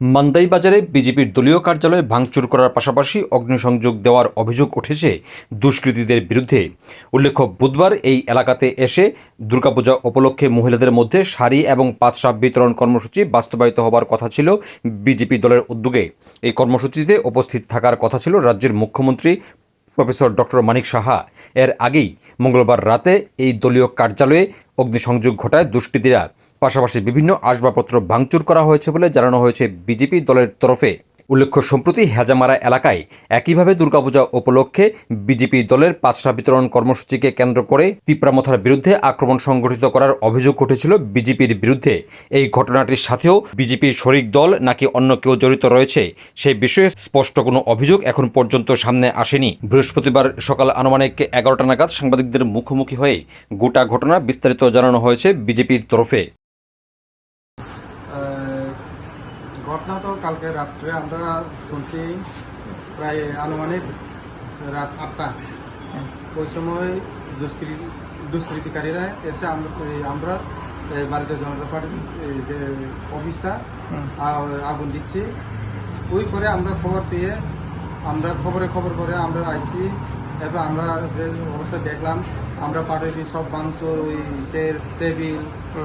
মান্দাই বাজারে বিজেপির দলীয় কার্যালয়ে ভাঙচুর করার পাশাপাশি অগ্নিসংযোগ দেওয়ার অভিযোগ উঠেছে দুষ্কৃতীদের বিরুদ্ধে। উল্লেখ্য, বুধবার এই এলাকাতে এসে দুর্গাপূজা উপলক্ষে মহিলাদের মধ্যে শাড়ি এবং পাঁচসাপ বিতরণ কর্মসূচি বাস্তবায়িত হবার কথা ছিল বিজেপি দলের উদ্যোগে। এই কর্মসূচিতে উপস্থিত থাকার কথা ছিল রাজ্যের মুখ্যমন্ত্রী প্রফেসর ডক্টর মানিক সাহা। এর আগেই মঙ্গলবার রাতে এই দলীয় কার্যালয়ে অগ্নিসংযোগ ঘটায় দুষ্কৃতীরা। পাশাপাশি বিভিন্ন আসবাবপত্র ভাঙচুর করা হয়েছে বলে জানানো হয়েছে বিজেপি দলের তরফে। উল্লেখ্য, সম্প্রতি হেজামারা এলাকায় একইভাবে দুর্গাপূজা উপলক্ষে বিজেপি দলের পাঁচটা বিতরণ কর্মসূচিকে কেন্দ্র করে তিপ্রামথার বিরুদ্ধে আক্রমণ সংগঠিত করার অভিযোগ উঠেছিল বিজেপির বিরুদ্ধে। এই ঘটনাটির সাথেও বিজেপির শরিক দল নাকি অন্য কেউ জড়িত রয়েছে সেই বিষয়ে স্পষ্ট কোনো অভিযোগ এখন পর্যন্ত সামনে আসেনি। বৃহস্পতিবার সকাল আনুমানিক এগারোটা নাগাদ সাংবাদিকদের মুখোমুখি হয়ে গোটা ঘটনা বিস্তারিত জানানো হয়েছে বিজেপির তরফে। ঘটনা তো কালকে রাত্রে আমরা শুনছি প্রায় আনুমানিক রাত আটটা। ওই সময় দুষ্কৃতি দুষ্কৃতিকারীরা এসে আমরা ভারতীয় জনতা পার্টির যে অফিসটা আগুন দিচ্ছি। ওই করে আমরা খবর পেয়ে আমরা খবরে খবর করে আমরা আইসি এবার আমরা যে অবস্থা দেখলাম আমরা পার্টি সব ভাঙচুর ওই সে টেবিল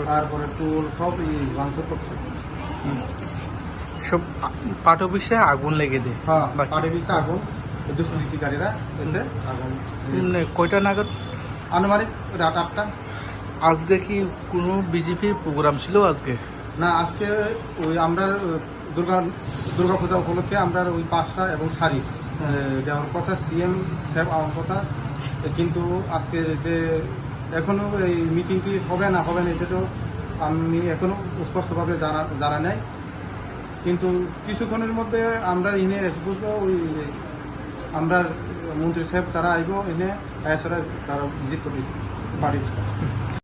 তারপরে টুল সব ভাঙচুর করছে। পাট অফিসে আগুন লেগে দেয়। হ্যাঁ বিষে আগুন দুষ্কৃতিকারীরা এসে আগুন কয়টা নাগাদ? আনুমানিক রাত আটটা। আজকে কি কোনো বিজেপির প্রোগ্রাম ছিল আজকে? না আজকে ওই আমরা দুর্গা দুর্গা পূজা উপলক্ষে আমরা ওই পাঁচটা এবং শাড়ি দেওয়ার কথা সিএম সাহেব আমার কথা। কিন্তু আজকে যে এখনও এই মিটিংটি হবে না হবে না এটা তো আমি এখনও স্পষ্টভাবে জানা জানা নাই। কিন্তু কিছুক্ষণের মধ্যে আমরা ইনে এসবুকে ওই আমরা মন্ত্রী সাহেব তারা আইব, এনে তারা ভিজিট করবে পার্টি